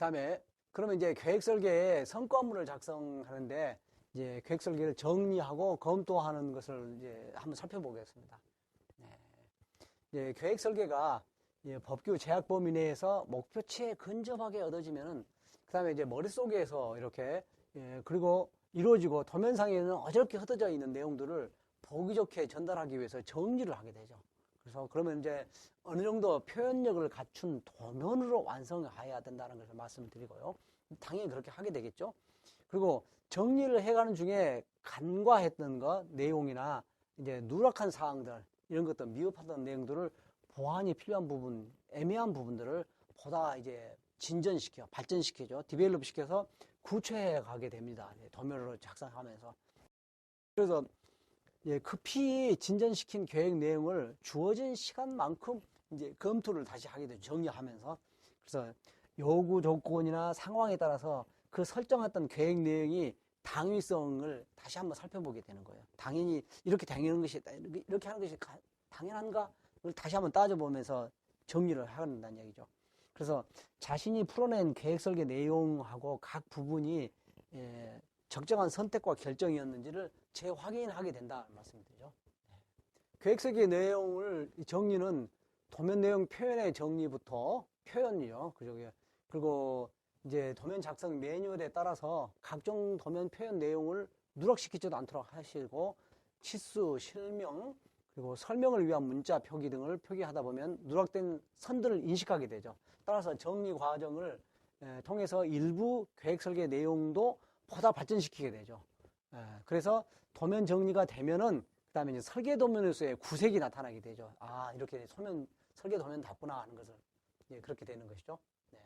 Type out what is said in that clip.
그다음에 그러면 이제 계획 설계에 성과물을 작성하는데 이제 계획 설계를 정리하고 검토하는 것을 이제 한번 살펴보겠습니다. 네. 이제 계획 설계가 이제 법규 제약 범위 내에서 목표치에 근접하게 얻어지면은 그다음에 이제 머릿속에서 이렇게 예, 그리고 이루어지고 도면상에는 어저께 흩어져 있는 내용들을 보기 좋게 전달하기 위해서 정리를 하게 되죠. 그래서 그러면 이제 어느 정도 표현력을 갖춘 도면으로 완성해야 된다는 것을 말씀을 드리고요. 당연히 그렇게 하게 되겠죠. 그리고 정리를 해가는 중에 간과했던 것, 내용이나 이제 누락한 사항들, 이런 것들, 미흡하던 내용들을 보완이 필요한 부분, 애매한 부분들을 보다 이제 진전시켜, 발전시키죠. 디벨롭 시켜서 구체해 가게 됩니다. 예, 도면으로 작성하면서. 그래서 예, 급히 진전시킨 계획 내용을 주어진 시간만큼 이제 검토를 다시 하게 되죠. 정리하면서. 그래서 요구 조건이나 상황에 따라서 그 설정했던 계획 내용이 당위성을 다시 한번 살펴보게 되는 거예요. 당연히 이렇게 당연한 것이 이렇게, 하는 것이 가- 당연한가? 그걸 다시 한번 따져보면서 정리를 한다는 얘기죠. 그래서 자신이 풀어낸 계획 설계 내용하고 각 부분이 예, 적정한 선택과 결정이었는지를 재확인하게 된다 말씀드리죠. 네. 계획 설계 내용을 이 정리는 도면 내용 표현의 정리부터 표현이요. 그죠? 그리고 이제 도면 작성 매뉴얼에 따라서 각종 도면 표현 내용을 누락시키지도 않도록 하시고 치수, 실명, 그리고 설명을 위한 문자 표기 등을 표기하다 보면 누락된 선들을 인식하게 되죠. 따라서 정리 과정을 에, 통해서 일부 계획 설계 내용도 보다 발전시키게 되죠. 에, 그래서 도면 정리가 되면은 그다음에 이제 설계 도면에서의 구색이 나타나게 되죠. 아 이렇게 소면 설계 도면 답구나 하는 것을 예, 그렇게 되는 것이죠. 네.